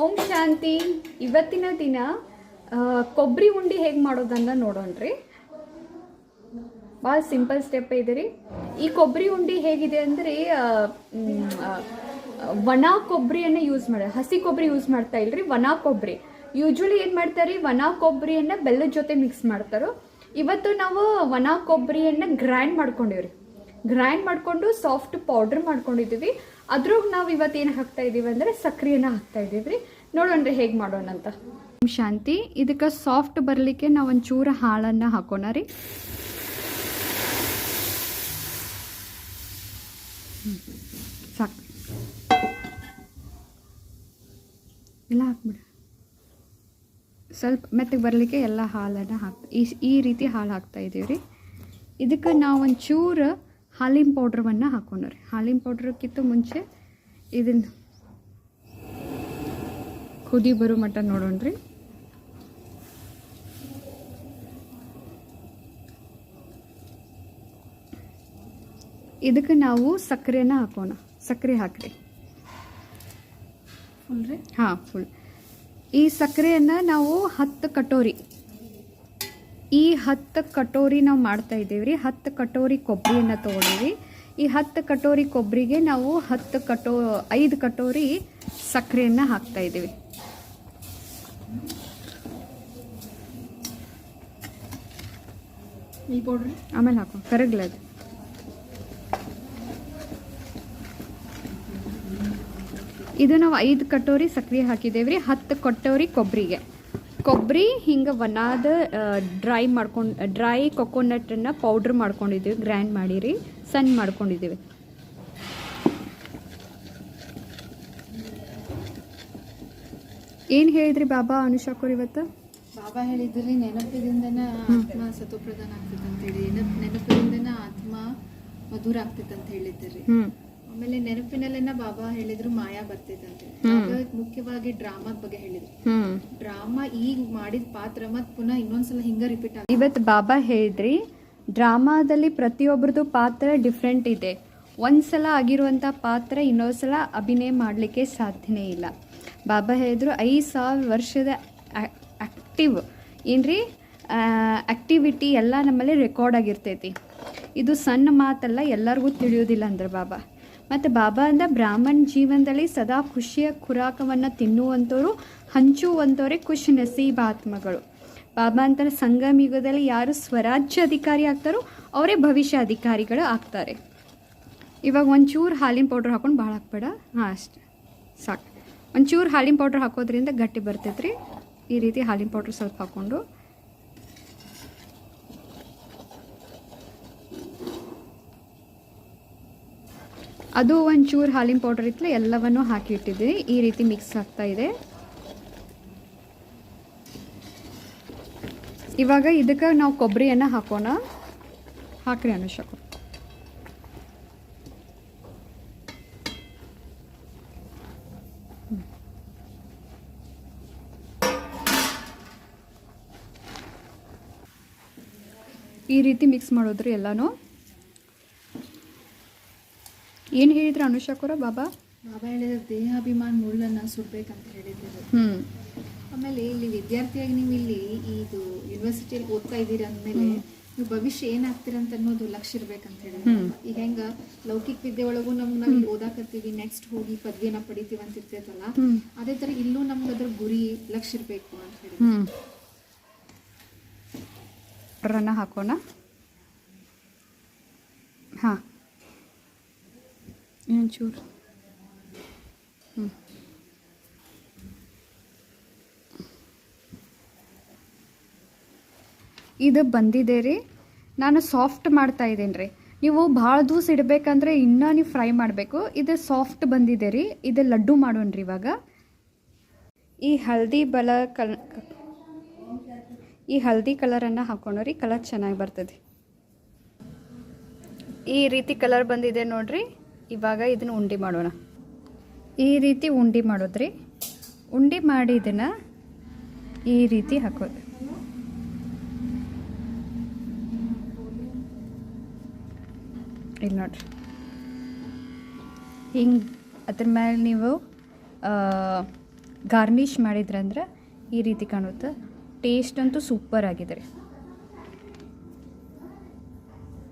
ಓಂ ಶಾಂತಿ. ಇವತ್ತಿನ ದಿನ ಕೊಬ್ಬರಿ ಉಂಡಿ ಹೇಗೆ ಮಾಡೋದನ್ನ ನೋಡೋಣ್ರಿ. ಭಾಳ ಸಿಂಪಲ್ ಸ್ಟೆಪ್ ಇದೆ ರೀ ಈ ಕೊಬ್ಬರಿ ಉಂಡಿ ಹೇಗಿದೆ ಅಂದರೆ ಒಣ ಕೊಬ್ಬರಿಯನ್ನು ಯೂಸ್ ಮಾಡ, ಹಸಿ ಕೊಬ್ಬರಿ ಯೂಸ್ ಮಾಡ್ತಾ ಇಲ್ರಿ ಒಣ ಕೊಬ್ಬರಿ ಯೂಶ್ವಲಿ ಏನು ಮಾಡ್ತಾರೆ ಒಣ ಕೊಬ್ಬರಿಯನ್ನು ಬೆಲ್ಲದ ಜೊತೆ ಮಿಕ್ಸ್ ಮಾಡ್ತಾರೋ. ಇವತ್ತು ನಾವು ಒಣ ಕೊಬ್ಬರಿಯನ್ನು ಗ್ರೈಂಡ್ ಮಾಡ್ಕೊಂಡಿವ್ರಿ. ಗ್ರೈಂಡ್ ಮಾಡಿಕೊಂಡು ಸಾಫ್ಟ್ ಪೌಡ್ರ್ ಮಾಡ್ಕೊಂಡಿದ್ದೀವಿ ಅದ್ರಾಗ ನಾವು ಇವತ್ತು ಏನು ಹಾಕ್ತಾ ಇದ್ದೀವಿ ಅಂದರೆ ಸಕ್ಕರೆಯನ್ನು ಹಾಕ್ತಾ ಇದ್ದೀವಿ ರೀ. ನೋಡೋಣ್ರಿ ಹೇಗೆ ಮಾಡೋಣ ಅಂತ. ಶಾಂತಿ, ಇದಕ್ಕೆ ಸಾಫ್ಟ್ ಬರಲಿಕ್ಕೆ ನಾವು ಒಂಚೂರು ಹಾಳನ್ನು ಹಾಕೋಣ ರೀ. ಸಾಕು. ಎಲ್ಲ ಹಾಕ್ಬಿಡ. ಸ್ವಲ್ಪ ಮೆತ್ತಗೆ ಬರಲಿಕ್ಕೆ ಎಲ್ಲ ಹಾಲನ್ನು ಹಾಕ್ತಾ ಈ ಈ ರೀತಿ ಹಾಲು ಹಾಕ್ತಾ ಇದ್ದೀವಿ ರೀ. ಇದಕ್ಕೆ ನಾವು ಒಂಚೂರು ಹಾಲಿನ ಪೌಡ್ರವನ್ನು ಹಾಕೊಂಡ್ರಿ. ಹಾಲಿನ ಪೌಡ್ರಕ್ಕಿಂತ ಮುಂಚೆ ಇದನ್ನು ಕುದಿ ಬರೋ ಮಟ್ಟ ನೋಡೋಣ್ರಿ. ಇದಕ್ಕೆ ನಾವು ಸಕ್ಕರೆನ ಹಾಕೋಣ. ಸಕ್ಕರೆ ಹಾಕ್ರಿ. ಫುಲ್ ರೀ ಹಾಂ ಫುಲ್. ಈ ಸಕ್ಕರೆಯನ್ನು ನಾವು ಹತ್ತು ಕಟೋರಿ ಈ ಹತ್ತು ಕಟೋರಿ ನಾವು ಮಾಡ್ತಾ ಇದ್ದೀವಿ ರೀ ಹತ್ತು ಕಟೋರಿ ಕೊಬ್ಬರಿಯನ್ನು ತೊಗೊಂಡಿವಿ. ಈ ಹತ್ತು ಕಟೋರಿ ಕೊಬ್ಬರಿಗೆ ನಾವು ಹತ್ತು ಕಟೋ ಐದು ಕಟೋರಿ ಸಕ್ಕರೆಯನ್ನು ಹಾಕ್ತಾ ಇದ್ದೀವಿ. ಈ ಪೌಡ್ರಿ? ಆಮೇಲೆ ಹಾಕೋ. ಕರಗ್ಲದು ಇದು ನಾವು ಐದು ಕಟೋರಿ ಸಕ್ಕರೆ ಹಾಕಿದ್ದೇವೆ ರೀ ಹತ್ತು ಕಟೋರಿ ಕೊಬ್ಬರಿಗೆ ಕೊಬ್ಬರಿ ಹಿಂಗೆ ಒಣಾದ ಡ್ರೈ ಮಾಡ್ಕೊಂಡು ಡ್ರೈ ಕೊಕೊನಟನ್ನು ಪೌಡ್ರ್ ಮಾಡ್ಕೊಂಡಿದ್ದೀವಿ ಗ್ರ್ಯಾಂಡ್ ಮಾಡಿರಿ ಸಣ್ಣ ಮಾಡ್ಕೊಂಡಿದ್ದೀವಿ. ಏನು ಹೇಳಿದ್ರಿ ಬಾಬಾ ಅನುಷಾಕೂರ್ ಇವತ್ತು? ಬಾಬಾ ಹೇಳಿದ್ರಿ ನೆನಪಿನಿಂದ ಆತ್ಮ ಸತೋಪ್ರಧಾನ ಆಗ್ತೈತೆ ಅಂತ ಹೇಳಿ. ನೆನಪ್ ಆತ್ಮ ಮಧುರ ಆಗ್ತೈತೆ ಅಂತ ಹೇಳಿದ್ರಿ. ಆಮೇಲೆ ನೆನಪಿನಲ್ಲೇನ ಬಾಬಾ ಹೇಳಿದ್ರು ಮಾಯಾ ಬರ್ತಿದ್ದಂತೆ ಮುಖ್ಯವಾಗಿ ಡ್ರಾಮಾ ಬಗ್ಗೆ ಹೇಳಿದ್ರು. ಡ್ರಾಮಾ ಈಗ ಮಾಡಿದ ಪಾತ್ರ ಮತ್ ಪುನಃ ಇನ್ನೊಂದ್ಸಲ ಹಿಂಗ ರಿಪೀಟ್ ಆಗ ಇವತ್ತು ಬಾಬಾ ಹೇಳಿದ್ರಿ ಡ್ರಾಮಾದಲ್ಲಿ ಪ್ರತಿಯೊಬ್ಬರದು ಪಾತ್ರ ಡಿಫ್ರೆಂಟ್ ಇದೆ. ಒಂದ್ಸಲ ಆಗಿರುವಂತ ಪಾತ್ರ ಇನ್ನೊಂದ್ಸಲ ಅಭಿನಯ ಮಾಡಲಿಕ್ಕೆ ಸಾಧ್ಯನೇ ಇಲ್ಲ. ಬಾಬಾ ಹೇಳಿದ್ರು ಐದು ಸಾವಿರ ವರ್ಷದ ಆಕ್ಟಿವ್ ಏನ್ರಿ? ಆಕ್ಟಿವಿಟಿ ಎಲ್ಲ ನಮ್ಮಲ್ಲಿ ರೆಕಾರ್ಡ್ ಆಗಿರ್ತೈತಿ. ಇದು ಸಣ್ಣ ಮಾತಲ್ಲ ಎಲ್ಲರಿಗೂ ತಿಳಿಯೋದಿಲ್ಲ ಅಂದ್ರೆ ಬಾಬಾ. ಮತ್ತು ಬಾಬಾ ಅಂದ ಬ್ರಾಹ್ಮಣ ಜೀವನದಲ್ಲಿ ಸದಾ ಖುಷಿಯ ಖುರಾಕವನ್ನು ತಿನ್ನುವಂಥವ್ರು ಹಂಚುವಂಥವರೇ ಖುಷಿ ನಸೀಬ್ ಆತ್ಮಗಳು ಬಾಬಾ ಅಂತಾರೆ ಸಂಗಮ ಯುಗದಲ್ಲಿ ಯಾರು ಸ್ವರಾಜ್ಯ ಅಧಿಕಾರಿ ಆಗ್ತಾರೋ, ಅವರೇ ಭವಿಷ್ಯ ಅಧಿಕಾರಿಗಳು ಆಗ್ತಾರೆ. ಇವಾಗ ಒಂಚೂರು ಹಾಲಿನ ಪೌಡ್ರ್ ಹಾಕೊಂಡು ಭಾಳ ಹಾಕ್ಬೇಡ? ಹಾಂ, ಅಷ್ಟೆ. ಸಾಕು. ಒಂಚೂರು ಹಾಲಿನ ಪೌಡ್ರ್ ಹಾಕೋದ್ರಿಂದ ಗಟ್ಟಿ ಬರ್ತೈತೆ ರೀ ಈ ರೀತಿ ಹಾಲಿನ ಪೌಡ್ರ್ ಸ್ವಲ್ಪ ಹಾಕ್ಕೊಂಡು ಅದು ಒಂಚೂರು ಹಾಲಿನ ಪೌಡರ್ ಇತ್ತಲ್ಲ, ಎಲ್ಲವನ್ನು ಹಾಕಿ ಇಟ್ಟಿದ್ದೀನಿ ಈ ರೀತಿ ಮಿಕ್ಸ್ ಆಗ್ತಾ ಇದೆ. ಇವಾಗ ಇದಕ್ಕೆ ನಾವು ಕೊಬ್ಬರಿಯನ್ನು ಹಾಕೋಣ. ಹಾಕ್ರಿ ಅನುಷಕು ಈ ರೀತಿ ಮಿಕ್ಸ್ ಮಾಡೋದ್ರಿ ಎಲ್ಲನೂ. ಏನು ಹೇಳಿದ್ರು ಅನುಷಾಕುರ ಬಾಬಾ? ಬಾಬಾ ಹೇಳಿದ್ರು ದೇಹಾಭಿಮಾನ ಮುಳ್ಳನ್ನ ಸುಡ್ಬೇಕಂತ ಹೇಳಿದ್ರು. ಹ್ಞೂ ಆಮೇಲೆ ಇಲ್ಲಿ ವಿದ್ಯಾರ್ಥಿಯಾಗಿ ನೀವು ಇಲ್ಲಿ ಇದು ಯೂನಿವರ್ಸಿಟಿಯಲ್ಲಿ ಓದ್ತಾ ಇದ್ದೀರಿ ಅಂದಮೇಲೆ ನೀವು ಭವಿಷ್ಯ ಏನಾಗ್ತೀರ ಅಂತ ಅನ್ನೋದು ಲಕ್ಷ್ಯ ಇರ್ಬೇಕಂತ ಹೇಳಿ ಹ್ಮ್. ಈಗ ಹೆಂಗ ಲೌಕಿಕ ವಿದ್ಯೆ ಒಳಗೂ ನಮ್ಗೆ ನಾವು ಓದಾಕತ್ತೀವಿ ನೆಕ್ಸ್ಟ್ ಹೋಗಿ ಪದವಿಯನ್ನ ಪಡಿತೀವಿ ಅಂತ ಇರ್ತೈತಲ್ಲ? ಅದೇ ತರ ಇಲ್ಲೂ ನಮ್ಗೆ ಅದ್ರ ಗುರಿ ಲಕ್ಷ್ಯ ಇರ್ಬೇಕು ಅಂತ ಹೇಳಿ ರನ್ನ ಹಾಕೋಣ. ಹ್ಞೂ ಇದು ಬಂದಿದೆ ರೀ. ನಾನು ಸಾಫ್ಟ್ ಮಾಡ್ತಾ ಇದ್ದೀನಿ ರೀ. ನೀವು ಭಾಳ ದಿವಸ ಇಡಬೇಕಂದ್ರೆ ಇನ್ನೂ ನೀವು ಫ್ರೈ ಮಾಡಬೇಕು. ಇದು ಸಾಫ್ಟ್ ಬಂದಿದೆ ರೀ. ಇದು ಲಡ್ಡು ಮಾಡೋಣ ರೀ ಇವಾಗ. ಈ ಹಳದಿ ಬಲ ಕಲ್ ಈ ಹಳದಿ ಕಲರನ್ನು ಹಾಕೊಂಡು ರೀ. ಕಲರ್ ಚೆನ್ನಾಗಿ ಬರ್ತದೆ. ಈ ರೀತಿ ಕಲರ್ ಬಂದಿದೆ ನೋಡ್ರಿ. ಇವಾಗ ಇದನ್ನು ಉಂಡೆ ಮಾಡೋಣ. ಈ ರೀತಿ ಉಂಡೆ ಮಾಡೋದ್ರಿ. ಉಂಡೆ ಮಾಡಿ ಇದನ್ನು ಈ ರೀತಿ ಹಾಕೋದು. ಇಲ್ಲಿ ನೋಡ್ರಿ. ಹಿಂಗೆ ಅದ್ರ ಮೇಲೆ ನೀವು ಗಾರ್ನಿಷ್ ಮಾಡಿದ್ರಂದ್ರೆ ಈ ರೀತಿ ಕಾಣುತ್ತೆ. ಟೇಸ್ಟ್ ಅಂತೂ ಸೂಪರ್ ಆಗಿದೆ ರೀ.